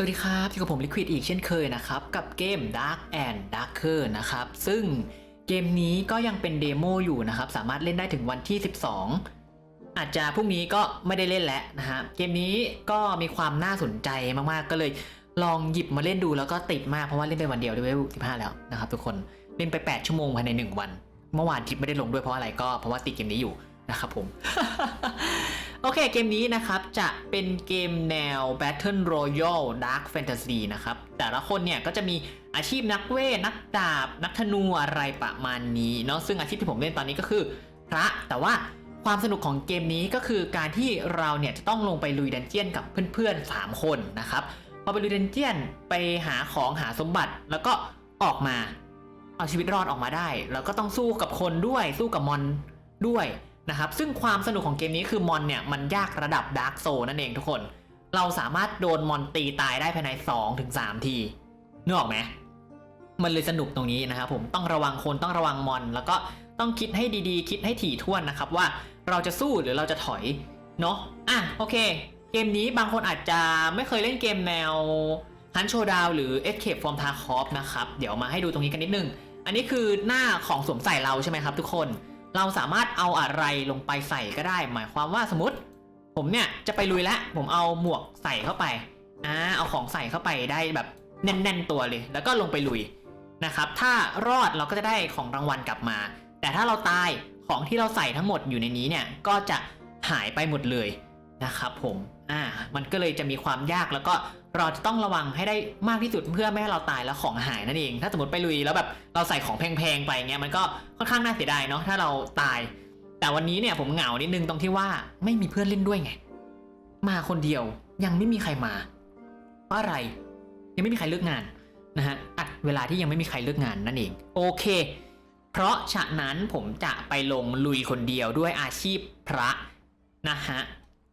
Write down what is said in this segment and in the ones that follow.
สวัสดีครับ อยู่กับผม Liquid อีกเช่นเคยนะครับ กับเกม Dark and Darker นะครับ ซึ่งเกมนี้ก็ยังเป็นเดโมอยู่นะครับ สามารถเล่นได้ถึงวันที่ 12 อาจจะพรุ่งนี้ก็ไม่ได้เล่นแล้วนะฮะ เกมนี้ก็มีความน่าสนใจมากๆ ก็เลยลองหยิบมาเล่นดูแล้วก็ติดมาก เพราะว่าเล่นไปวันเดียวด้วย15 แล้วนะครับทุกคน เล่นไป 8 ชั่วโมงภายใน 1 วัน เมื่อวานคลิปไม่ได้ลงด้วยเพราะอะไรก็เพราะว่าติดเกมนี้อยู่นะครับผม โอเคเกมนี้นะครับจะเป็นเกมแนว Battle Royale Dark Fantasy นะครับ แต่ละคนเนี่ยก็จะมีอาชีพนักเวท นักดาบ นักธนูอะไรประมาณนี้เนาะซึ่งอาชีพที่ผมเล่นตอนนี้ก็คือ พระแต่ว่าความสนุกของเกมนี้ก็คือการที่เราเนี่ยจะต้องลงไปลุยดันเจียนกับเพื่อนๆ 3 คนนะครับพอไปลุยดันเจียนไปหาของหาสมบัติแล้วก็ออกมาเอาชีวิตรอดออกมาได้ แล้วก็ต้องสู้กับคนด้วยสู้กับมอนด้วย นะครับซึ่งความสนุกของเกมนี้คือมอนเนี่ยมันยากระดับดาร์กโซนั่นเองทุกคน เราสามารถโดนมอนตีตายได้ภายใน 2-3 ทีนึกออกไหมมันเลยสนุกตรงนี้นะครับผมต้องระวังคนต้องระวังมอน แล้วก็ต้องคิดให้ดีๆ คิดให้ถี่ถ้วนนะครับว่าเราจะสู้หรือเราจะถอยเนาะอะโอเค เกมนี้บางคนอาจจะไม่เคยเล่นเกมแนวฮันโชดาวหรือ Escape from Tarkov นะครับ เดี๋ยวมาให้ดูตรงนี้กันนิดนึง อันนี้คือหน้าของสวมใส่เราใช่ไหมครับทุกคน เราสามารถเอาอะไรลงไปใส่ก็ได้ หมายความว่าสมมติ ผมเนี่ยจะไปลุยแล้วผมเอาหมวกใส่เข้าไปอ่าเอาของใส่เข้าไปได้แบบแน่น ๆ ตัวเลย แล้วก็ลงไปลุยนะครับ ถ้ารอดเราก็จะได้ของรางวัลกลับมา แต่ถ้าเราตายของที่เราใส่ทั้งหมดอยู่ในนี้เนี่ยก็จะหายไปหมดเลย นะครับผมอ่ามันก็เลยจะมีความยากแล้วก็เราจะต้องระวังให้ได้มากที่สุดเพื่อไม่ให้เราตายแล้วของหายนั่นเอง ถ้าสมมติไปลุยแล้วแบบเราใส่ของแพงๆไปเงี้ยมันก็ค่อนข้างน่าเสียดายเนาะถ้าเราตาย แต่วันนี้เนี่ยผมเหงานิดนึงตรงที่ว่าไม่มีเพื่อนเล่นด้วยไง มาคนเดียวยังไม่มีใครมาเพราะอะไร ยังไม่มีใครเลิกงานนะฮะอัดเวลาที่ยังไม่มีใครเลิกงานนั่นเองโอเค เพราะฉะนั้นผมจะไปลงลุยคนเดียวด้วยอาชีพพระนะฮะ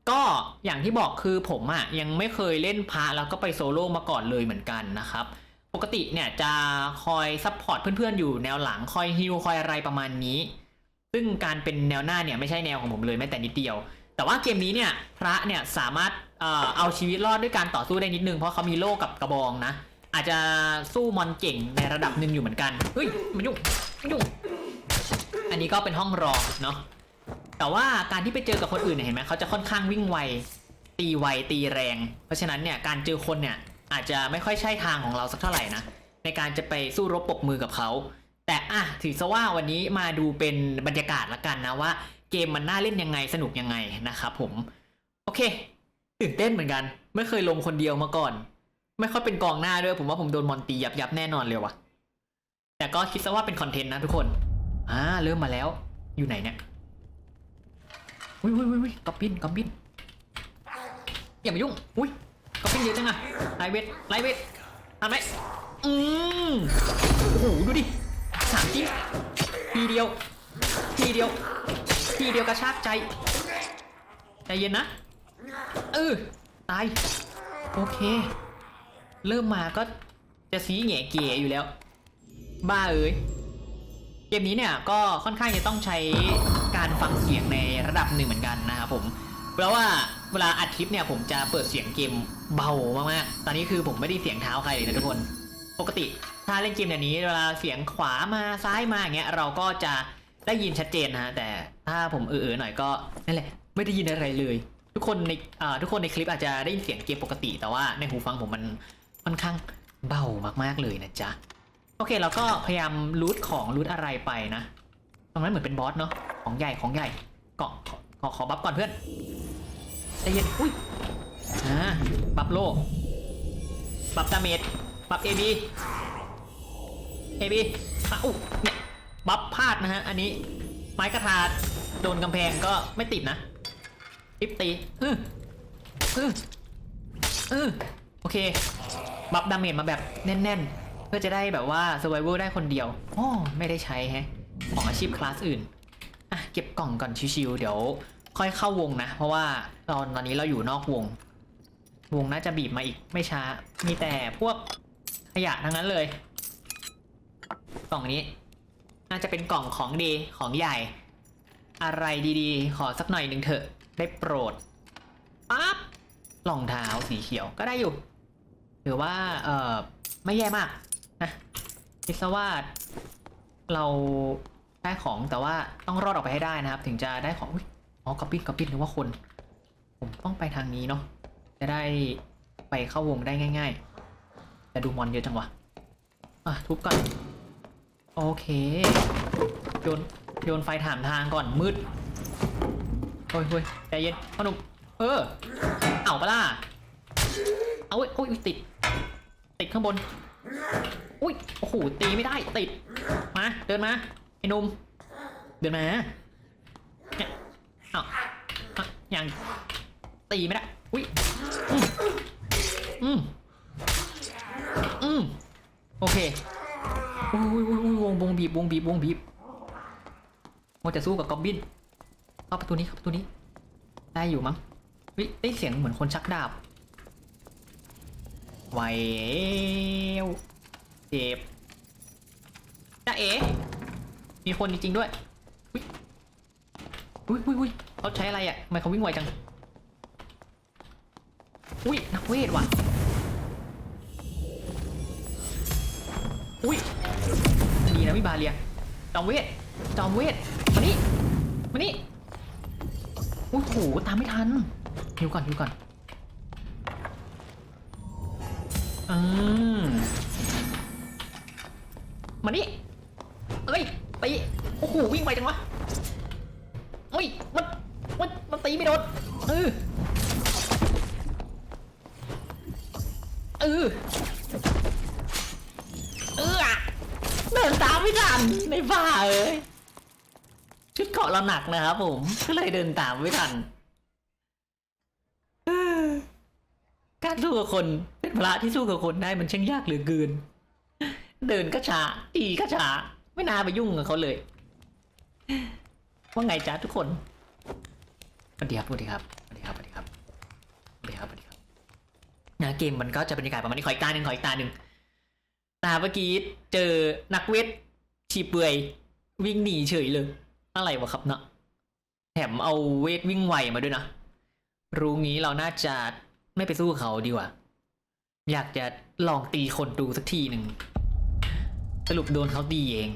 ก็อย่างที่บอกคือผมอะ่ะยังไม่เคยเล่นพระแล้วก็ไปโซโล่มาก่อนเลยเหมือนกันนะครับปกติเนี่ยจะคอยซัพพอร์ตเพื่อนๆอยู่แนวหลังคอยฮิลคอยอะไรประมาณนี้ ซึ่งการเป็นแนวหน้าเนี่ยไม่ใช่แนวของผมเลยแม้แต่นิดเดียว แต่ว่าเกมนี้เนี่ยพระเนี่ยสามารถเอ่อเอาชีวิตรอดด้วยการต่อสู้ได้นิดนึงเพราะเขามีโล่กับกระบองนะ อาจจะสู้มอนเก่งในระดับหนึ่งอยู่เหมือนกันเฮ้ยมันยุ่งมันยุ่งอันนี้ก็เป็นห้องรองเนาะ แต่ว่าการที่ไปเจอกับคนอื่นเนี่ยเห็นไหมเขาจะค่อนข้างวิ่งไว ตีไวตีแรง เพราะฉะนั้นเนี่ยการเจอคนเนี่ยอาจจะไม่ค่อยใช่ทางของเราสักเท่าไหร่นะในการจะไปสู้รบปบมือกับเขา แต่อะถือซะว่าวันนี้มาดูเป็นบรรยากาศละกันนะว่าเกมมันน่าเล่นยังไงสนุกยังไงนะครับผม โอเคตื่นเต้นเหมือนกัน ไม่เคยลงคนเดียวมาก่อน ไม่ค่อยเป็นกองหน้าด้วย ผมว่าผมโดนมอนตียับยับแน่นอนเลยว่ะแต่ก็คิดซะว่าเป็นคอนเทนต์นะทุกคนอ่าเริ่มมาแล้วอยู่ไหนเนี่ย อุ้ยอุ้ยอุ้ยอุ้ยก๊อปปิ้นก๊อปปิ้นอย่ามายุ่งอุ้ยก๊อปปิ้นเยอะจังอะไลเวทไลเวททำไหมอืมโอ้โหดูดิสามจิ้มทีเดียว ทีเดียว ทีเดียวกระชากใจ ใจเย็นนะเออตาย โอเค เริ่มมาก็จะสีแง่เก๋อยู่แล้ว บ้าเอ้ย เกมนี้เนี่ยก็ค่อนข้างจะต้องใช้ การฟังเสียงในระดับหนึ่งเหมือนกันนะครับผม เพราะว่าเวลาอัดคลิปเนี่ยผมจะเปิดเสียงเกมเบามากๆ ตอนนี้คือผมไม่ได้เสียงเท้าใครเลยนะทุกคน ปกติถ้าเล่นเกมแบบนี้เวลาเสียงขวามาซ้ายมาอย่างเงี้ยเราก็จะได้ยินชัดเจนนะฮะแต่ถ้าผมเออๆหน่อยก็นั่นแหละไม่ได้ยินอะไรเลย ทุกคนในอ่าทุกคนในคลิปอาจจะได้ยินเสียงเกมปกติ แต่ว่าในหูฟังผมมันค่อนข้างเบามากๆเลยนะจ๊ะโอเคเราก็พยายามรูทของรูทอะไรไปนะ ตรงนั้นเหมือนเป็นบอสเนาะของใหญ่ของใหญ่เกาะขอขอบัฟก่อนเพื่อนใจเย็นอุ้ยอ่าบัฟโลบัฟดาเมจบัฟเอบีเอบีอะอู้เนี่ยบัฟพลาดนะฮะอันนี้ไม้กระทาโดนกำแพงก็ไม่ติดนะอิบตีอืออืออือโอเค บัฟดาเมจมาแบบแน่น ๆ เพื่อจะได้แบบว่า survival ได้คนเดียวอ๋อไม่ได้ใช้ฮะ ของอาชีพคลาสอื่นอะเก็บกล่องก่อนชิวๆเดี๋ยว ค่อยเข้าวงนะ เพราะว่าตอนตอนนี้เราอยู่นอกวง วงน่าจะบีบมาอีกไม่ช้า มีแต่พวกขยะทั้งนั้นเลย กล่องนี้ น่าจะเป็นกล่องของดีของใหญ่ อะไรดีๆ ขอสักหน่อยหนึ่งเถอะ ได้โปรดปั๊บรองเท้าสีเขียวก็ได้อยู่ถือว่าเออไม่แย่มากนะคิดซะว่า เราได้ของแต่ว่าต้องรอดออกไปให้ได้นะครับ ถึงจะได้ของอุ๊ยอ๋อกระปิดกระปิดหรือว่าคน ผมต้องไปทางนี้เนาะจะได้ไปเข้าวงได้ง่าย ๆ แต่ดูมอนเยอะจังวะอะทุบก่อนโอเคโยนโยนไฟถามทางก่อนมืดโอ้ยโอ้ยใจเย็นพ่อหนุ่มเออเอาปะล่ะเอาเว้ยโอ้ยติด ติดข้างบน อุ้ยโอ้โหตีไม่ได้ติดมาเดินมาไอ้นุ่มเดินมาเนี่ยเอาอะยังตีไม่ได้อุ้ยอืมอืมอืมโอเคอุ้ยอุ้ยอุ้ยวงวงบีบวงบีบวงบีบว่าจะสู้กับกอบบินเข้าประตูนี้เข้าประตูนี้ ได้อยู่มั้งเฮ้ยได้เสียงเหมือนคนชักดาบไวเอวเจ็บจ้าเอ๋มีคนจริงๆด้วยอุ้ยอุ้ยอุ้ยเขาใช้อะไรอะทำไมเขาวิ่งไวจัง อุ้ยนักเวทว่ะ อุ้ยดีนะวิบาเลียจอมเวทจอมเวทมานี่มานี่อุ้ยโหตามไม่ทันหิวก่อนหิวก่อนอืม มานี่เอ้ยตีโอ้โหวิ่งไปจังวะเอ้ยมันมันมันตีไม่โดนเออเออเออเดินตามไม่ทันในบ้าเอ้ยชุดเกาะเราหนักนะครับผมก็เลยเดินตามไม่ทันการสู้กับคนเป็นพระที่สู้กับคนได้มันช่างยากเหลือเกิน เดินก็ช้าตีก็ช้าไม่น่าไปยุ่งกับเขาเลย ว่าไงจ๊ะทุกคนสวัสดีครับสวัสดีครับสวัสดีครับสวัสดีครับสวัสดีครับสวัสดีครับนะเกมมันก็จะบรรยากาศประมาณนี้ขออีกตาหนึ่งขออีกตาหนึ่งตาเมื่อกี้เจอนักเวทชีเปลือยวิ่งหนีเฉยเลย อะไรวะครับเนาะแถมเอาเวทวิ่งไวมาด้วยนะ รู้งี้เราน่าจะไม่ไปสู้เขาดีกว่า อยากจะลองตีคนดูสักทีหนึ่ง สรุปโดนเขาตีเอง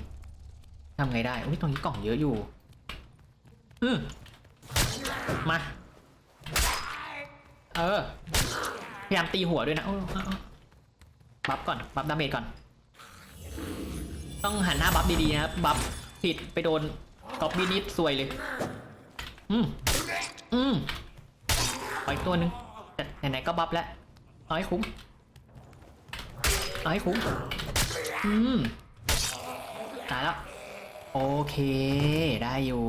ทำไงได้อุ้ยตรงนี้กล่องเยอะอยู่อืมา เออ พยายามตีหัวด้วยนะบัฟก่อน บัฟดาเมจก่อน ต้องหันหน้าบัฟดีๆนะครับ บัฟผิดไปโดนกอบบินิดซวยเลย อืม อืมปล่อยตัวหนึ่งแต่ไหนๆก็บัฟแล้วเอาให้คุ้มเอาให้คุ้ม อืมตายแล้ว โอเค ได้อยู่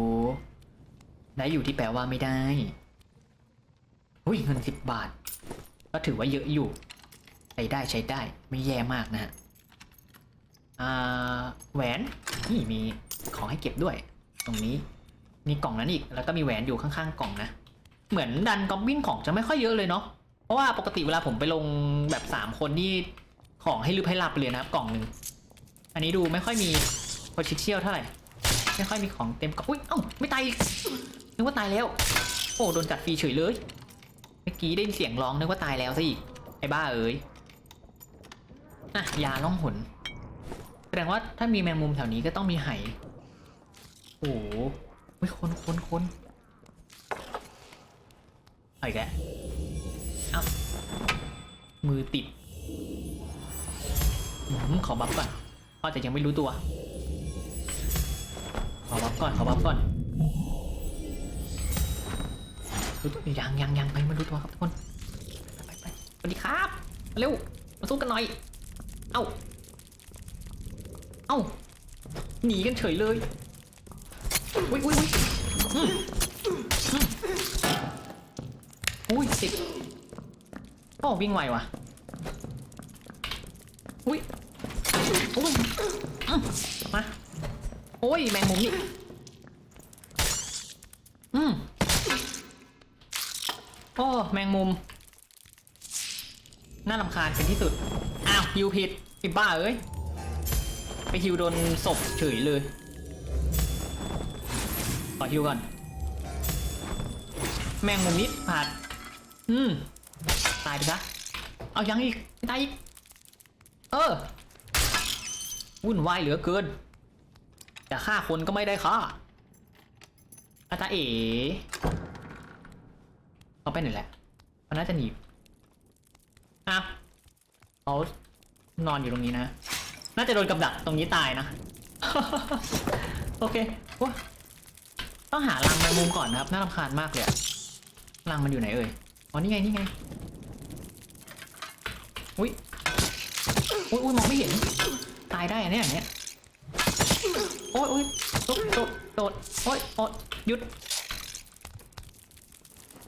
ได้อยู่ที่แปลว่าไม่ได้อุ้ยเงินสิบบาท ก็ถือว่าเยอะอยู่ ใช้ได้ใช้ได้ ไม่แย่มากนะฮะอ่าแหวน นี่มีของให้เก็บด้วย ตรงนี้ มีกล่องนั้นอีก แล้วก็มีแหวนอยู่ข้างๆกล่องนะ เหมือนดันกอบบินของจะไม่ค่อยเยอะเลยเนาะ เพราะว่าปกติเวลาผมไปลงแบบสามคนนี่ ของให้ลืบให้หลับเลยนะครับกล่องหนึ่งอันนี้ดูไม่ค่อยมีโพชิเชียลเท่าไหร่ไม่ค่อยมีของเต็มกล่องอุ้ยเอ้าไม่ตายนึกว่าตายแล้ว โอ้โดนกัดฟรีเฉยเลยเมื่อกี้ได้ยินเสียงร้องนึกว่าตายแล้วซะอีกไอ้บ้าเอ้ยอะยาล่องหนแสดงว่าถ้ามีแมงมุมแถวนี้ก็ต้องมีไหโอ้โหไม่คนคนคนเอาอีกแล้วเอ้ามือติด ขอบัฟก่อนพ่อแต่ยังไม่รู้ตัว ขอบัฟก่อน ขอบัฟก่อนรู้ตัวยังยังยังไปมาดูตัวครับทุกคนไปไปไปสวัสดีครับ เร็ว มาสู้กันหน่อย เอ้า เอ้า หนีกันเฉยเลยอุ้ยอุ้ยอุ้ยอุ้ยติดโอ้วิ่งไวว่ะอุ้ย อืมมา โอ้ย แมงมุมนี่อืมโอ้ แมงมุม น่ารำคาญเป็นที่สุด อ้าวฮิวผิดไอ้บ้าเอ้ย ไปฮิวโดนศพเฉยเลย ขอฮิวก่อน แมงมุมนิดผาดอืม ตายไปซะ เอายังอีกได้อีก เออ วุ่นวายเหลือเกินจะฆ่าคนก็ไม่ได้ฆ่าอาตาเอ๋เขาไปไหนแหละเขาน่าจะหนีอ้าวเขานอนอยู่ตรงนี้นะ น่าจะโดนกับดักตรงนี้ตายนะ โอเคโอ้ต้องหารังแมงมุมก่อนนะครับ น่ารำคาญมากเลยรังมันอยู่ไหนเอ่ย อ๋อ นี่ไง นี่ไง อุ้ยอุ้ยอุ้ยมองไม่เห็นายได้อะเนี่ยอย่างเนี้ยโอ้ยโอ้ยโดดโดดโดดโอ้ยโอ้ยหยุด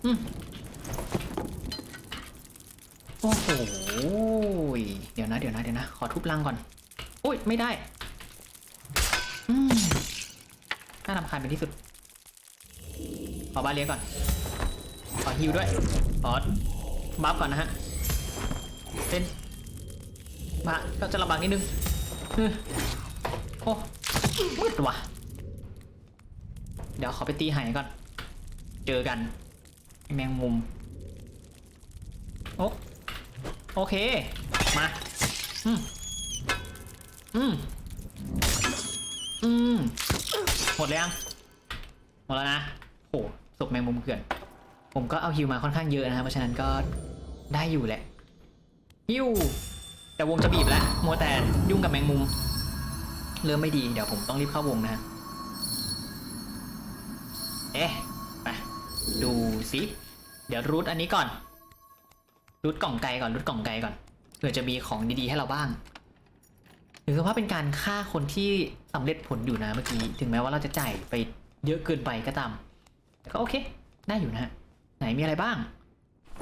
อืมโอ้โหเดี๋ยวนะเดี๋ยวนะเดี๋ยวนะ ขอทุบรังก่อนโอ้ยไม่ได้อืมน่ารำคาญเป็นที่สุด ขอบ้านเลี้ยงก่อน ขอฮิวด้วย ขอบัฟก่อนนะฮะเป็นมาก็จะระบังนิดนึง โอ้มืดว่ะ เดี๋ยวขอไปตีไหายก่อน เจอกันแมงมุม โอ้โอเค มา อืม อืม อืม หมดเลยยัง หมดแล้วนะโหศพแมงมุมเขื่อน ผมก็เอาฮิวมาค่อนข้างเยอะนะครับ เพราะฉะนั้นก็ได้อยู่แหละฮิว แต่วงจะบีบแล้วมัวแต่ยุ่งกับแมงมุม เริ่มไม่ดี เดี๋ยวผมต้องรีบเข้าวงนะฮะ เอ๊ะไปดูสิ เดี๋ยวรูทอันนี้ก่อน รูทกล่องไกลก่อน รูทกล่องไกลก่อนเผื่อจะมีของดีๆให้เราบ้างหรือว่าเป็นการฆ่าคนที่สำเร็จผลอยู่นะเมื่อกี้ ถึงแม้ว่าเราจะจ่ายไปเยอะเกินไปก็ตามแต่ก็โอเค ได้อยู่นะ ไหนมีอะไรบ้าง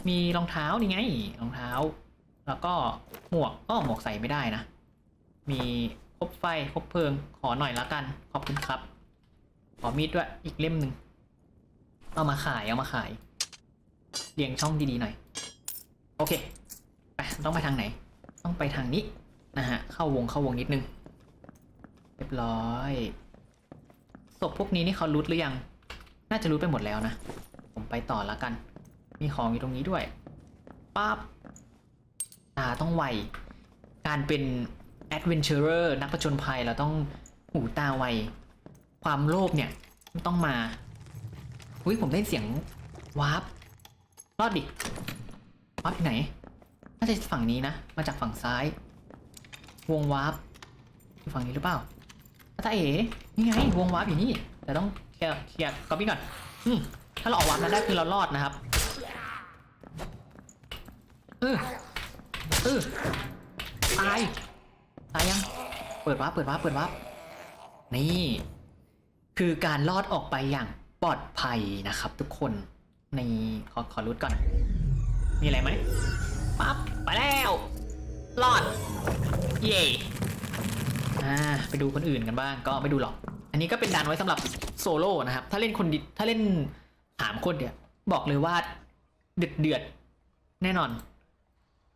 มีรองเท้านี่ไง รองเท้า แล้วก็หมวกก็หมวกใส่ไม่ได้นะ มีคบไฟคบเพลิง ขอหน่อยละกัน ขอบคุณครับ ขอมีดด้วยอีกเล่มหนึ่งเอามาขายเอามาขาย เรียงช่องดีๆหน่อย โอเค ไปต้องไปทางไหน ต้องไปทางนี้นะฮะ เข้าวงเข้าวงนิดนึง เรียบร้อยศพพวกนี้นี่เขารุดหรือยัง น่าจะรุดไปหมดแล้วนะ ผมไปต่อละกัน มีของอยู่ตรงนี้ด้วยปั๊บาต้องไว การเป็นแอดเวนเจอร์นักประจนภัยเราต้องหูตาไว ความโลภเนี่ยต้องมาอุ้ยผมได้เสียงวาร์ปรอดดิวาร์ปที่ไหนน่าจะฝั่งนี้นะ มาจากฝั่งซ้าย วงวาร์ปอยู่ฝั่งนี้หรือเปล่าตาเอ๋นี่ไงวงวาร์ปอยู่นี่แต่ต้องเคลียร์เคลียร์ก๊อปปี้ก่อนอืมถ้าเราออกวาร์ปนั้นได้คือเรารอดนะครับเออ เออตาย ตายยัง เปิดวาร์ปเปิดวาร์ปเปิดวาร์ปนี่ คือการรอดออกไปอย่างปลอดภัยนะครับทุกคน ในขอขอรุดก่อน มีอะไรไหมปั๊บไปแล้วรอด เย่อ่าไปดูคนอื่นกันบ้างก็ไม่ดูหรอก อันนี้ก็เป็นดันไว้สำหรับโซโล่นะครับ ถ้าเล่นคนถ้าเล่นสามคนเนี่ย บอกเลยว่าเดือดเดือดแน่นอน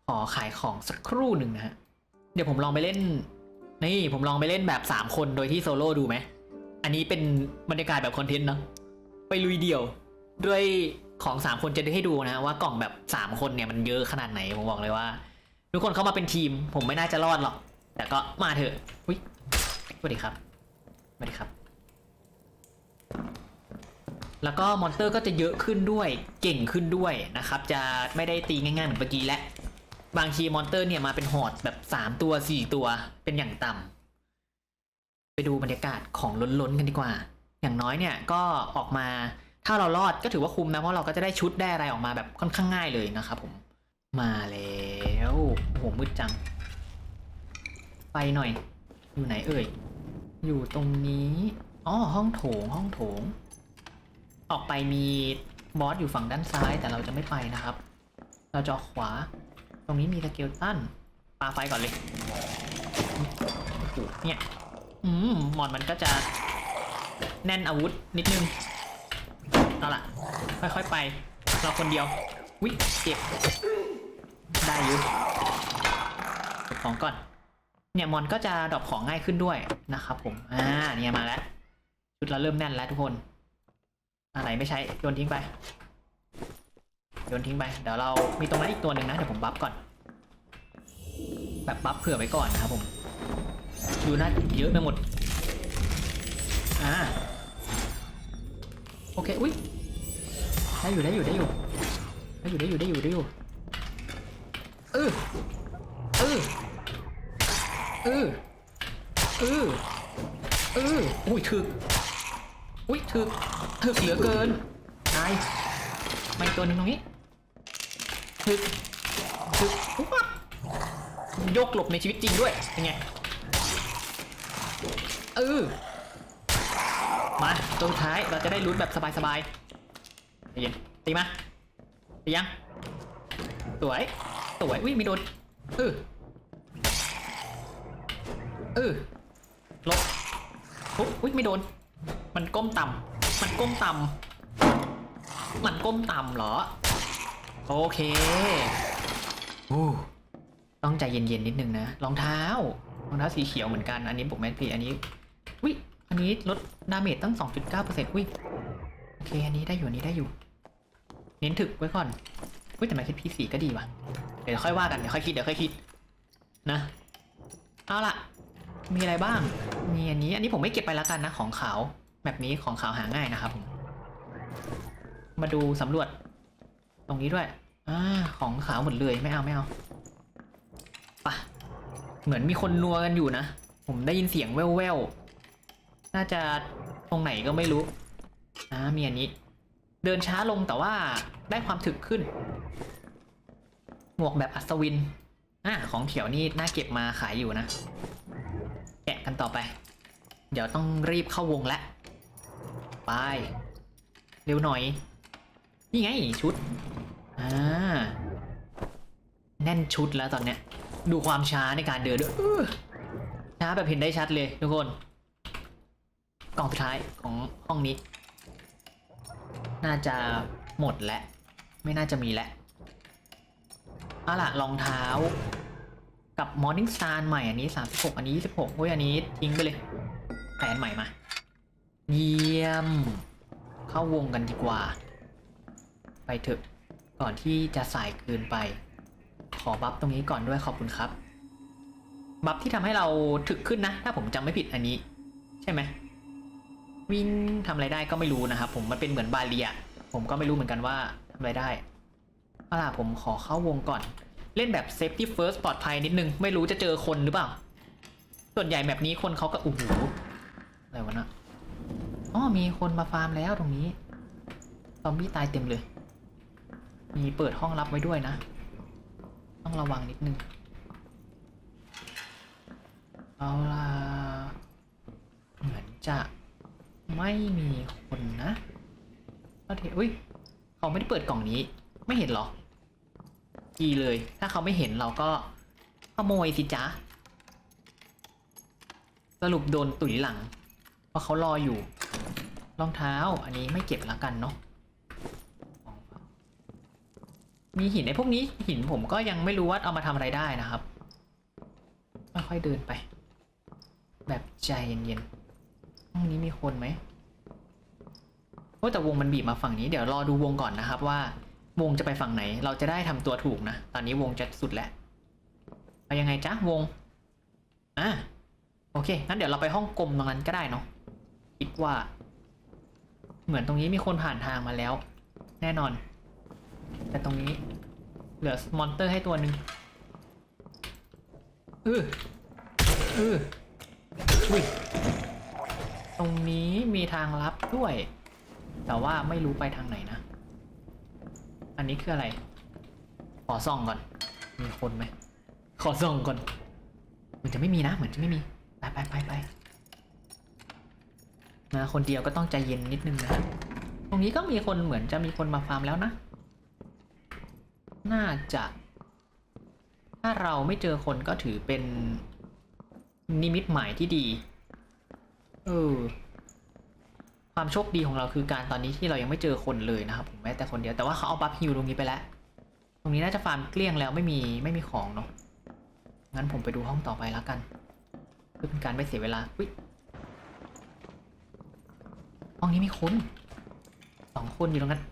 ขอขายของสักครู่หนึ่งนะฮะ เดี๋ยวผมลองไปเล่น นี่ผมลองไปเล่นแบบสามคนโดยที่โซโล่ดูไหม อันนี้เป็นบรรยากาศแบบคอนเทนต์เนาะ ไปลุยเดี่ยว ด้วยของสามคนจะได้ให้ดูนะว่ากล่องแบบสามคนเนี่ยมันเยอะขนาดไหน ผมบอกเลยว่า ทุกคนเข้ามาเป็นทีม ผมไม่น่าจะรอดหรอก แต่ก็มาเถอะอุ้ยสวัสดีครับสวัสดีครับ แล้วก็มอนเตอร์ก็จะเยอะขึ้นด้วย เก่งขึ้นด้วยนะครับ จะไม่ได้ตีง่ายๆเหมือนเมื่อกี้และ บางทีมอนเตอร์เนี่ยมาเป็นหอดแบบสามตัวสี่ตัวเป็นอย่างต่ำไปดูบรรยากาศของล้นๆกันดีกว่า อย่างน้อยเนี่ยก็ออกมาถ้าเรารอดก็ถือว่าคุ้มนะเพราะเราก็จะได้ชุดได้อะไรออกมาแบบค่อนข้างง่ายเลยนะครับผมมาแล้วโอ้โหมืดจัง ไปหน่อย อยู่ไหนเอ่ย อยู่ตรงนี้อ๋อห้องโถงห้องโถง ออกไปมีบอสอยู่ฝั่งด้านซ้ายแต่เราจะไม่ไปนะครับ เราจะออกขวา ตรงนี้มีสเกลตันปาไฟก่อนเลยเนี่ย อืมมอนมันก็จะแน่นอาวุธนิดนึงเอาล่ะ ค่อยๆไป เราคนเดียว วิเจ็บ ได้อยู่ของก่อน เนี่ยมอนก็จะดรอปของง่ายขึ้นด้วยนะครับผม อ่า เนี่ยมาแล้ว ชุดเราเริ่มแน่นแล้วทุกคน อะไรไม่ใช้โยนทิ้งไป โยนทิ้งไป เดี๋ยวเรามีตรงนั้นอีกตัวหนึ่งนะ เดี๋ยวผมบัฟก่อน แบบบัฟเผื่อไว้ก่อนนะครับผม ดูน่าเยอะไปหมด อ่า โอเค อุ้ยได้อยู่ได้อยู่ได้อยู่ได้อยู่ได้อยู่ได้อยู่ได้อยู่เออเออเออเออเอออุ้ยถึกอุ้ยถึกถึกเหลือเกินตายมาอีกตัวหนึ่งตรงนี้ ถึกถึกปุ๊บปั๊บยกหลบในชีวิตจริงด้วยเป็นไงเออมาตัวท้ายเราจะได้ลุ้นแบบสบายๆใจเย็นตีมาตียังสวยสวยอุ้ยไม่โดนเออเออลบปุ๊บอุ้ยไม่โดน มันก้มต่ำมันก้มต่ำมันก้มต่ำเหรอ โอเคอู้ต้องใจเย็นๆนิดนึงนะรองเท้ารองเท้าสีเขียวเหมือนกัน อันนี้บวกแมสพีอันนี้อุ้ยอันนี้ลดดาเมจตั้ง 2.9%อุ้ยโอเค อันนี้ได้อยู่อันนี้ได้อยู่ เน้นถึกไว้ก่อนอุ้ยแต่แมสพีสีก็ดีว่ะ เดี๋ยวค่อยว่ากัน เดี๋ยวค่อยคิด เดี๋ยวค่อยคิด นะ เอาล่ะ มีอะไรบ้าง มีอันนี้ อันนี้ผมไม่เก็บไปแล้วกันนะ ของขาวแบบนี้ของขาวหาง่ายนะครับผม มาดูสำรวจ ตรงนี้ด้วยอ่าของขาวหมดเลยไม่เอาไม่เอาปะเหมือนมีคนนัวกันอยู่นะ ผมได้ยินเสียงแว่วๆ น่าจะตรงไหนก็ไม่รู้อ่ามีอันนี้ เดินช้าลงแต่ว่าได้ความถึกขึ้น หมวกแบบอัศวินอ่าของเขียวนี่น่าเก็บมาขายอยู่นะ แกะกันต่อไป เดี๋ยวต้องรีบเข้าวงแล้วไป เร็วหน่อย นี่ไงชุด อ่า แน่นชุดแล้วตอนเนี้ย ดูความช้าในการเดินด้วยช้าแบบเห็นได้ชัดเลยทุกคน กล่องสุดท้ายของห้องนี้ น่าจะหมดแล้ว ไม่น่าจะมีแล้วเอาล่ะรองเท้า กับ Morning Star ใหม่อันนี้ 36 อันนี้ 26เฮ้ยอันนี้ทิ้งไปเลยแผนใหม่มา เยี่ยม เข้าวงกันดีกว่า ไปเถอะ ก่อนที่จะสายเกินไป ขอบัฟตรงนี้ก่อนด้วยขอบคุณครับ บัฟที่ทำให้เราถึกขึ้นนะ ถ้าผมจำไม่ผิดอันนี้ ใช่ไหมวิ่งทำอะไรได้ก็ไม่รู้นะครับผมมันเป็นเหมือนบาเรีย ผมก็ไม่รู้เหมือนกันว่าทำอะไรได้เอาล่ะผมขอเข้าวงก่อน เล่นแบบ safety first ปลอดภัยนิดนึง ไม่รู้จะเจอคนหรือเปล่า ส่วนใหญ่แบบนี้คนเขาก็โอ้โหอะไรวะนะอ๋อมีคนมาฟาร์มแล้วตรงนี้ ซอมบี้ตายเต็มเลย มีเปิดห้องรับไว้ด้วยนะ ต้องระวังนิดนึง เอาล่ะ เหมือนจะไม่มีคนนะก็เทอุ้ย เขาไม่ได้เปิดกล่องนี้ ไม่เห็นเหรอ ดีเลย ถ้าเขาไม่เห็นเราก็ขโมยสิจ๊ะ สรุปโดนตุ๋ยหลัง เพราะเขารออยู่ รองเท้า อันนี้ไม่เก็บแล้วกันเนาะ มีหินในพวกนี้หินผมก็ยังไม่รู้ว่าเอามาทำอะไรได้นะครับค่อยๆเดินไป แบบใจเย็นๆห้องนี้มีคนไหมโอ้แต่วงมันบีบมาฝั่งนี้เดี๋ยวรอดูวงก่อนนะครับว่าวงจะไปฝั่งไหน เราจะได้ทำตัวถูกนะ ตอนนี้วงจะสุดแล้วไปยังไงจ๊ะวงอะโอเคงั้นเดี๋ยวเราไปห้องกลมตรงนั้นก็ได้เนาะคิดว่า เหมือนตรงนี้มีคนผ่านทางมาแล้ว แน่นอน แต่ตรงนี้ เหลือมอนเตอร์ให้ตัวหนึ่งเออเอออุ้ยตรงนี้มีทางลับด้วย แต่ว่าไม่รู้ไปทางไหนนะ อันนี้คืออะไร ขอส่องก่อน มีคนไหม ขอส่องก่อน เหมือนจะไม่มีนะ เหมือนจะไม่มี ไปไปไปไปมาคนเดียวก็ต้องใจเย็นนิดนึงนะ ตรงนี้ก็มีคนเหมือนจะมีคนมาฟาร์มแล้วนะ น่าจะ ถ้าเราไม่เจอคนก็ถือเป็นนิมิตหมายที่ดี เออ ความโชคดีของเราคือการตอนนี้ที่เรายังไม่เจอคนเลยนะครับผมแม้แต่คนเดียวแต่ว่าเขาเอาบัฟฮิวตรงนี้ไปแล้ว ตรงนี้น่าจะฟาร์มเกลี้ยงแล้วไม่มีไม่มีของเนาะงั้นผมไปดูห้องต่อไปแล้วกัน เพื่อเป็นการไม่เสียเวลาอุ้ยห้องนี้มีคนสองคนอยู่ตรงนั้น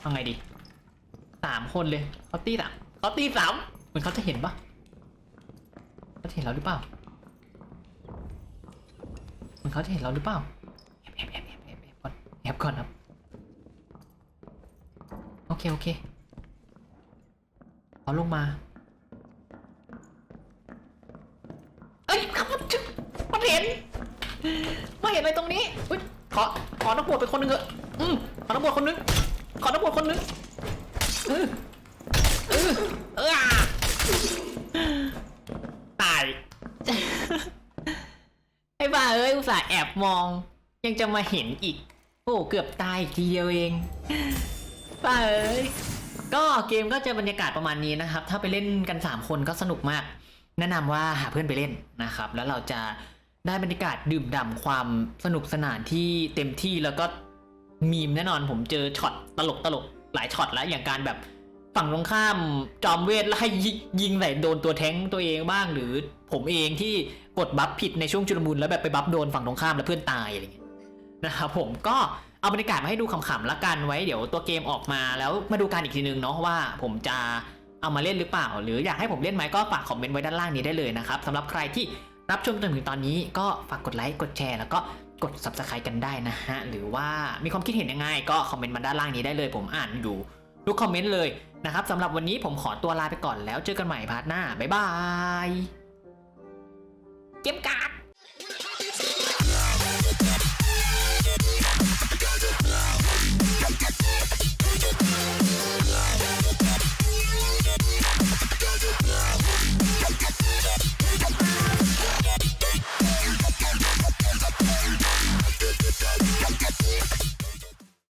เอาไงดีามคนเลยเขาตีสามเขาตีสามเหมือนเขาจะเห็นปะเขาจะเห็นเราหรือเปล่าเหมันเขาจะเห็นเราหรือเปล่าแอบแอบแอบแอบแอบก่อนแอบก่อนครับโอเคโอเคเขาลงมาเอ้ยครับมันจึ๊บมันเห็นมาเห็นอะไรตรงนี้อุ๊ยขอขอนักบวชไปคนหนึ่งเถอะอืมขอนักบวชคนนึงขอนักบวชคนนึง ตาย ไอ้บ้าเอ้ยอุตส่าห์แอบมอง ยังจะมาเห็นอีก โอ้เกือบตายอีกทีเดียวเอง บ้าเอ้ย ก็เกมก็จะบรรยากาศประมาณนี้นะครับ ถ้าไปเล่นกัน 3 คนก็สนุกมาก แนะนำว่าหาเพื่อนไปเล่นนะครับ แล้วเราจะได้บรรยากาศดื่มด่ำความสนุกสนานที่เต็มที่แล้วก็มีมแน่นอนผมเจอช็อตตลกตลก หลายช็อตแล้วอย่างการแบบฝั่งตรงข้ามจอมเวทไล่ยิยิงใส่โดนตัวแท้งตัวเองบ้าง หรือผมเองที่กดบัฟผิดในช่วงชุลมุนแล้วแบบไปบัฟโดนฝั่งตรงข้ามแล้วเพื่อนตายอะไรเงี้ยนะครับผมก็เอาบรรยากาศมาให้ดูขำๆละกันไว้เดี๋ยวตัวเกมออกมาแล้วมาดูกันอีกทีนึงเนาะว่าผมจะเอามาเล่นหรือเปล่า หรืออยากให้ผมเล่นไหมก็ฝากคอมเมนต์ไว้ด้านล่างนี้ได้เลยนะครับสำหรับใครที่รับชมจนถึงตอนนี้ก็ฝากกดไลค์กดแชร์แล้วก็ กด subscribe กันได้นะฮะ หรือว่ามีความคิดเห็นยังไง ก็คอมเมนต์มาด้านล่างนี้ได้เลย ผมอ่านอยู่ทุกคอมเมนต์เลยนะครับสำหรับวันนี้ผมขอตัวลาไปก่อนแล้วเจอกันใหม่พาร์ทหน้า บ๊ายบาย เกมการ์ด